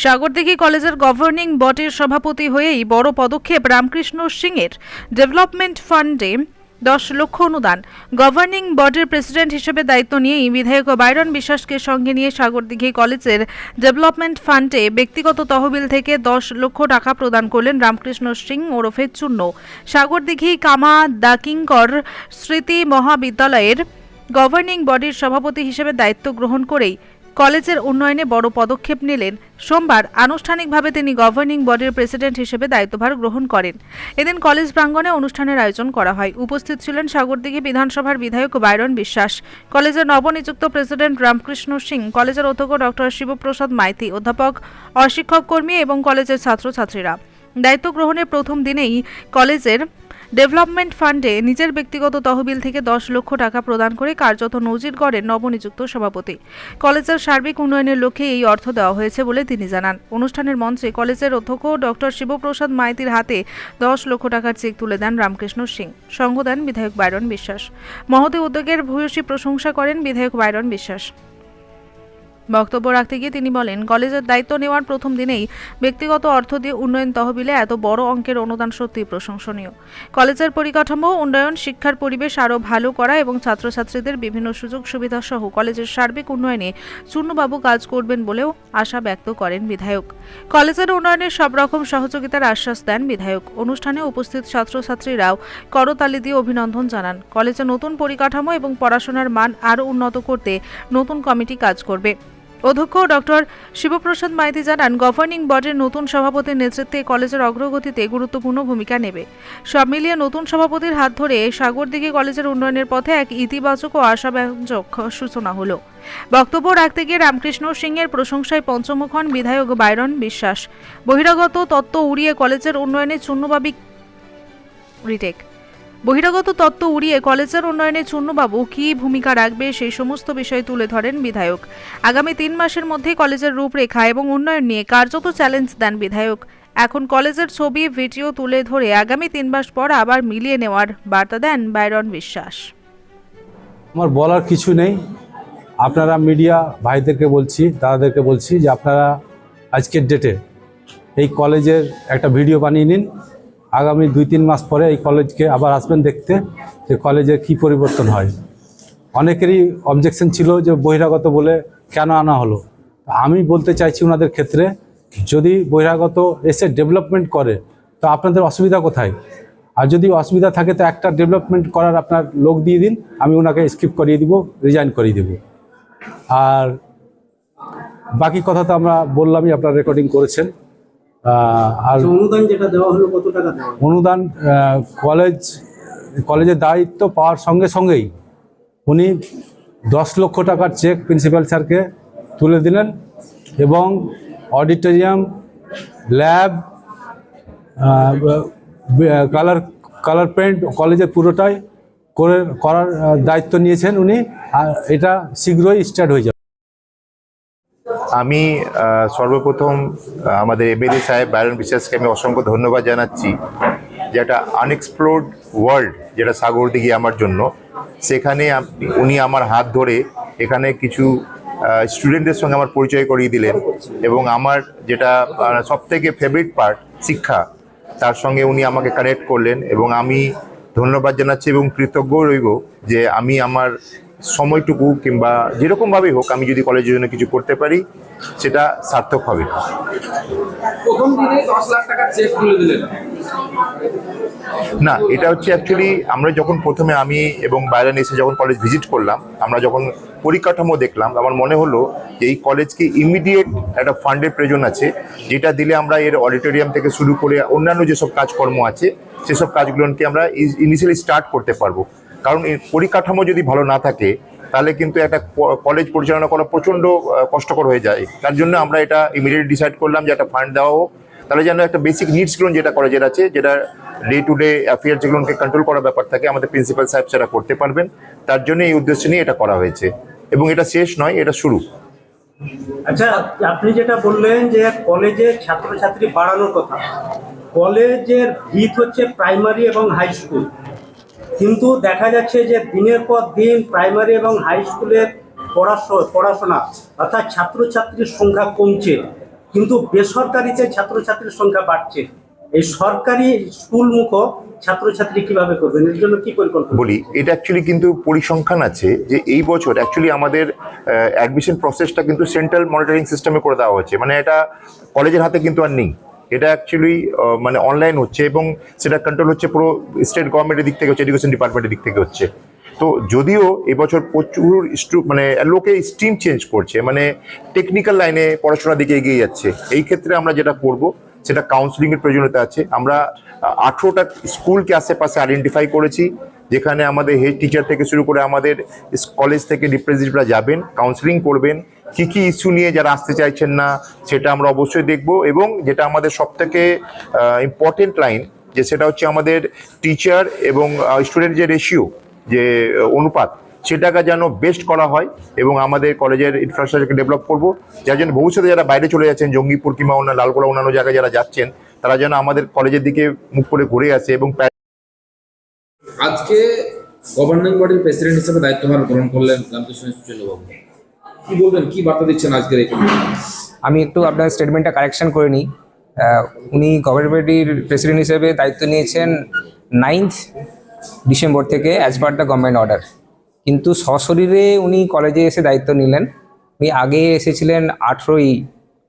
সাগরদিঘি কলেজের গভর্নিং বডির সভাপতি হয়েই বড় পদক্ষেপ রামকৃষ্ণ সিংয়ের ডেভেলপমেন্ট ফান্ডে দশ লক্ষ অনুদান। গভর্নিং বডির প্রেসিডেন্ট হিসেবে দায়িত্ব নিয়েই বিধায়ক বাইরন বিশ্বাসকে সঙ্গে নিয়ে সাগরদিঘি কলেজের ডেভেলপমেন্ট ফান্ডে ব্যক্তিগত তহবিল থেকে দশ লক্ষ টাকা প্রদান করলেন রামকৃষ্ণ সিং ওরফে চূর্ণ। সাগরদিঘি কামা দাকিঙ্কর স্মৃতি মহাবিদ্যালয়ের গভর্নিং বডির সভাপতি হিসেবে দায়িত্ব গ্রহণ করেই কলেজের উন্নয়নে বড় পদক্ষেপ নিলেন। সোমবার আনুষ্ঠানিকভাবে তিনি গভর্নিং বডির প্রেসিডেন্ট হিসেবে দায়িত্বভার গ্রহণ করেন। এদিন কলেজ প্রাঙ্গণে অনুষ্ঠানের আয়োজন করা হয়। উপস্থিত ছিলেন সাগরদিঘি বিধানসভার বিধায়ক বাইরন বিশ্বাস। কলেজের নবনিযুক্ত প্রেসিডেন্ট রামকৃষ্ণ সিং, কলেজের অধ্যক্ষ ডক্টর শিবপ্রসাদ মাইতি, অধ্যাপক অশিক্ষক কর্মী এবং কলেজের ছাত্রছাত্রীরা। দায়িত্ব গ্রহণের প্রথম দিনেই কলেজের ডেভেলপমেন্ট ফান্ডে নিজের ব্যক্তিগত তহবিল থেকে দশ লক্ষ টাকা প্রদান করে কার্যত নজির গড়েন নবনিযুক্ত সভাপতি। কলেজের সার্বিক উন্নয়নের লক্ষ্যে এই অর্থ দেওয়া হয়েছে বলে তিনি জানান। অনুষ্ঠানের মঞ্চে কলেজের অধ্যক্ষ ডক্টর শিবপ্রসাদ মাইতির হাতে দশ লক্ষ টাকার চেক তুলে দেন রামকৃষ্ণ সিং। সঙ্গ দেন বিধায়ক বাইরন বিশ্বাস। মহতি উদ্যোগের ভূয়সী প্রশংসা করেন বিধায়ক বাইরন বিশ্বাস। বক্তব্য রাখতে গিয়ে তিনি বলেন, কলেজের দায়িত্ব নেওয়ার প্রথম দিনেই ব্যক্তিগত অর্থ দিয়ে উন্নয়ন তহবিলে এত বড় অঙ্কের অনুদান সত্যিই প্রশংসনীয়। কলেজের পরিকাঠামো, উন্নয়ন, শিক্ষার পরিবেশ আরও ভালো করা এবং ছাত্রছাত্রীদের বিভিন্ন সুযোগ সুবিধা সহ কলেজের সার্বিক উন্নয়নে চূর্ণবাবু কাজ করবেন বলেও আশা ব্যক্ত করেন বিধায়ক। কলেজের উন্নয়নে সব রকম সহযোগিতার আশ্বাস দেন বিধায়ক। অনুষ্ঠানে উপস্থিত ছাত্রছাত্রীরাও করতালি দিয়ে অভিনন্দন জানান। কলেজে নতুন পরিকাঠামো এবং পড়াশোনার মান আরও উন্নত করতে নতুন কমিটি কাজ করবে। অধ্যক্ষ ডক্টর শিবপ্রসাদ মাইতি জানান, গভর্নিং বডির নতুন সভাপতির নেতৃত্বে কলেজের অগ্রগতিতে গুরুত্বপূর্ণ ভূমিকা নেবে। সব মিলিয়ে নতুন সভাপতির হাত ধরে সাগরদিঘি কলেজের উন্নয়নের পথে এক ইতিবাচক ও আশাব্যঞ্জক সূচনা হলো। বক্তব্য রাখতে গিয়ে রামকৃষ্ণ সিংয়ের প্রশংসায় পঞ্চমুখ হন বিধায়ক বাইরন বিশ্বাস। বহিরাগত তত্ত্ব উড়িয়ে কলেজের উন্নয়নে চূর্ণবাবী রিটেক। বহিরাগত তত্ত্ব উড়িয়ে কলেজের উন্নয়নে চূর্ণবাবু কী ভূমিকা রাখবে সেই সমস্ত বিষয় তুলে ধরেন বিধায়ক। আগামী তিন মাসের মধ্যেই কলেজের রূপরেখা এবং উন্নয়ন নিয়ে কার্যত চ্যালেঞ্জ দেন বিধায়ক। এখন কলেজের ছবি, ভিডিও তুলে ধরে আগামী তিন মাস পর আবার মিলিয়ে নেওয়ার বার্তা দেন বাইরন বিশ্বাস। আমার বলার কিছু নেই। আপনারা মিডিয়া ভাইদেরকে বলছি, দাদাদেরকে বলছি যে আপনারা আজকের ডেটে এই কলেজের একটা ভিডিও বানিয়ে নিন। আগামী দুই, তিন মাস পরে এই কলেজকে আবার আসবেন দেখতে যে কলেজের কি পরিবর্তন হয়। অনেকেরই অবজেকশন ছিল যে বহিরাগত বলে কেন আনা হলো। আমি বলতে চাইছি ওনাদের ক্ষেত্রে, যদি বহিরাগত এসে ডেভেলপমেন্ট করে, তো আপনাদের অসুবিধা কোথায়? আর যদি অসুবিধা থাকে, তো একটা ডেভেলপমেন্ট করার আপনার লোক দিয়ে দিন, আমি ওনাকে স্কিপ করিয়ে দিব রিজাইন করিয়ে দিব। আর বাকি কথা তো আমরা বললামই, আপনারা রেকর্ডিং করেছেন। আর অনুদান যেটা দেওয়া হলো কত টাকা দেওয়া অনুদান কলেজ কলেজের দায়িত্ব পাওয়ার সঙ্গে সঙ্গেই উনি দশ লক্ষ টাকার চেক প্রিন্সিপাল স্যারকে তুলে দিলেন এবং auditorium lab colour colour paint কলেজের পুরোটাই করে করার দায়িত্ব নিয়েছেন উনি। আর এটা শীঘ্রই স্টার্ট হয়ে যাবে। আমি সর্বপ্রথম আমাদের এমএলএ সাহেব বাইরন বিশ্বাসকে আমি অসংখ্য ধন্যবাদ জানাচ্ছি যে একটা আনএক্সপ্লোর্ড ওয়ার্ল্ড যেটা সাগরদিঘি আমার জন্য। সেখানে উনি আমার হাত ধরে এখানে কিছু স্টুডেন্টদের সঙ্গে আমার পরিচয় করিয়ে দিলেন এবং আমার যেটা সব থেকে ফেভারিট পার্ট শিক্ষা, তার সঙ্গে উনি আমাকে কানেক্ট করলেন এবং আমি ধন্যবাদ জানাচ্ছি এবং কৃতজ্ঞ রইব যে আমি আমার সময়টুকু কিংবা যেরকমভাবেই হোক আমি যদি কলেজের জন্য কিছু করতে পারি সেটা সার্থক হবে। না এটা হচ্ছে অ্যাকচুয়ালি আমরা যখন প্রথমে আমি এবং বাইরে এসে যখন কলেজ ভিজিট করলাম আমরা যখন পরিকাঠামো দেখলাম আমার মনে হলো যে এই কলেজকে ইমিডিয়েট একটা ফান্ডের প্রয়োজন আছে যেটা দিলে আমরা এর অডিটোরিয়াম থেকে শুরু করে অন্যান্য যেসব কাজকর্ম আছে সেসব কাজগুলোকে আমরা ইনিশিয়ালি স্টার্ট করতে পারব। কারণ এই পরিকাঠামো যদি ভালো না থাকে, তাহলে কিন্তু একটা কলেজ পরিচালনা করা প্রচণ্ড কষ্টকর হয়ে যায়। তার জন্য আমরা এটা ইমিডিয়েট ডিসাইড করলাম যে একটা ফান্ড দেওয়া হোক। তাহলে যেন একটা বেসিক নিডসগুলো যেটা কলেজের আছে, যেটা ডে টু ডে অ্যাফেয়ার যেগুলোকে কন্ট্রোল করার ব্যাপার থাকে, আমাদের প্রিন্সিপাল সাহেব সেটা করতে পারবেন। তার জন্য এই উদ্দেশ্য নিয়ে এটা করা হয়েছে। এবং এটা শেষ নয়, এটা শুরু। আচ্ছা আপনি যেটা বললেন যে কলেজের ছাত্রছাত্রী বাড়ানোর কথা, কলেজের ভিত হচ্ছে প্রাইমারি এবং হাই স্কুল কিন্তু দেখা যাচ্ছে যে দিনের পর দিন প্রাইমারি এবং হাই স্কুলের পড়াশো- পড়াশোনা অর্থাৎ ছাত্রছাত্রীর সংখ্যা কমছে। কিন্তু বেসরকারিতে ছাত্রছাত্রীর সংখ্যা বাড়ছে। এই সরকারি স্কুল মুখ ছাত্রছাত্রী কীভাবে করবেন এর জন্য কি পরিকল্পনা? বলি, এটা অ্যাকচুয়ালি কিন্তু পরিসংখ্যান আছে যে এই বছর অ্যাকচুয়ালি আমাদের অ্যাডমিশন প্রসেসটা কিন্তু সেন্ট্রাল মনিটরিং সিস্টেমে করে দেওয়া হচ্ছে মানে এটা কলেজের হাতে কিন্তু আর নেই। এটা অ্যাকচুয়ালি মানে অনলাইন হচ্ছে এবং সেটা কন্ট্রোল হচ্ছে পুরো স্টেট গভর্নমেন্টের দিক থেকে হচ্ছে এডুকেশন ডিপার্টমেন্টের দিক থেকে হচ্ছে। তো যদিও এবছর প্রচুর মানে লোকে স্ট্রিম চেঞ্জ করছে মানে টেকনিক্যাল লাইনে পড়াশোনার দিকে এগিয়ে যাচ্ছে। এই ক্ষেত্রে আমরা যেটা করব, সেটা কাউন্সিলিংয়ের প্রয়োজনীয়তা আছে। আমরা আঠেরোটা স্কুলকে আশেপাশে আইডেন্টিফাই করেছি, যেখানে আমাদের হেড টিচার থেকে শুরু করে আমাদের কলেজ থেকে রিপ্রেজেন্টেটিভরা যাবেন কাউন্সিলিং করবেন কী কী ইস্যু নিয়ে যারা আসতে চাইছেন না, সেটা আমরা অবশ্যই দেখব এবং যেটা আমাদের সব থেকে ইম্পর্টেন্ট লাইন যে সেটা হচ্ছে আমাদের টিচার এবং স্টুডেন্ট যে রেশিও যে অনুপাত, সেটাকে যেন বেস্ট করা হয় এবং আমাদের কলেজের ইনফ্রাস্ট্রাকচারকে ডেভেলপ করব। যার জন্য ভবিষ্যতে যারা বাইরে চলে যাচ্ছেন, জঙ্গিপুর কিংবা অন্য লালগোলা, অন্যান্য জায়গায় যারা যাচ্ছেন, তারা যেন আমাদের কলেজের দিকে মুখ করে ঘুরে আসে এবং আজকে গভর্নিং বডির প্রেসিডেন্ট হিসেবে দায়িত্বভার গ্রহণ করলেন রামকৃষ্ণ চন্দ্রবাবু। কি বলবেন? কি বার্তা দিচ্ছেন আজকের আমি একটু আপনার স্টেটমেন্টটা কারেকশন করে নিই। উনি গভর্নমেন্টের প্রেসিডেন্ট হিসেবে দায়িত্ব নিয়েছেন নাইন্থ ডিসেম্বর থেকে as per the government order কিন্তু সশরীরে উনি কলেজে এসে দায়িত্ব নিলেন। উনি আগে এসেছিলেন আঠেরোই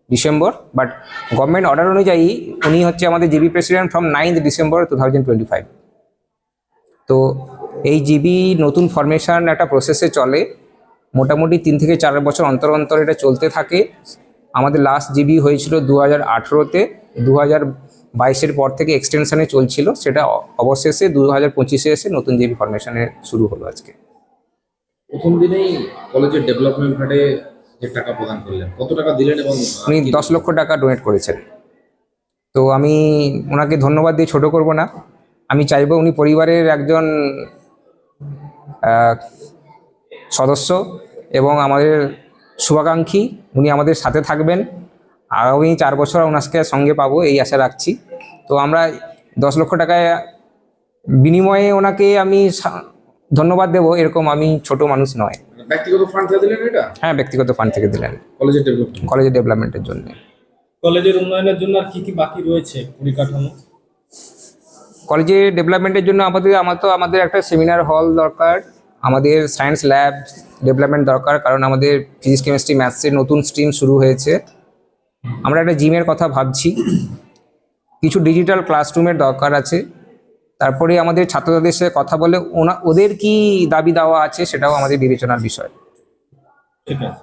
ডিসেম্বর বাট গভর্নমেন্ট অর্ডার অনুযায়ী উনি হচ্ছে আমাদের GB president from ninth December two thousand twenty five তো এই জিবি নতুন ফরমেশন একটা প্রসেসে চলে। মোটামুটি তিন থেকে চার বছর অন্তর অন্তর এটা চলতে থাকে। আমাদের লাস্ট জিবি হয়েছিল দু হাজার আঠেরোতে। দু হাজার বাইশের পর থেকে এক্সটেনশানে চলছিল। সেটা অবশেষে দু হাজার পঁচিশে এসে নতুন জিবি ফরমেশনে শুরু হলো আজকে। প্রথম দিনেই কলেজের ডেভেলপমেন্ট ফান্ডে যে টাকা প্রদান করলেন কত টাকা দিলেন এবং উনি দশ লক্ষ টাকা ডোনেট করেছেন। তো আমি ওনাকে ধন্যবাদ দিয়ে ছোট করব না। আমি চাইব উনি পরিবারের একজন সদস্য এবং আমাদের শুভাকাঙ্ক্ষী উনি আমাদের সাথে থাকবেন। আগামী চার বছর ওনাকে সঙ্গে পাবো এই আশা রাখছি। তো আমরা দশ লক্ষ টাকায় বিনিময়ে ওনাকে আমি ধন্যবাদ দেবো এরকম আমি ছোট মানুষ নয়। ব্যক্তিগত ফান্ড থেকে দিলেন এটা? হ্যাঁ ব্যক্তিগত ফান্ড থেকে দিলেন। কলেজের ডেভেলপমেন্ট কলেজের ডেভেলপমেন্টের জন্য। কলেজের উন্নয়নের জন্য আর কি কি বাকি রয়েছে পরিকাঠামো? কলেজের ডেভেলপমেন্টের জন্য আমাদের আমার তো আমাদের একটা সেমিনার হল দরকার। আমাদের সায়েন্স ল্যাব ডেভেলপমেন্ট দরকার, কারণ আমাদের ফিজিক্স কেমিস্ট্রি ম্যাথসের নতুন স্ট্রিম শুরু হয়েছে। আমরা একটা জিমের কথা ভাবছি। কিছু ডিজিটাল ক্লাসরুমের দরকার আছে। তারপরে আমাদের ছাত্রদের সাথে কথা বলে ওনা ওদের কি দাবি দাওয়া আছে সেটাও আমাদের বিবেচনার বিষয়। ঠিক আছে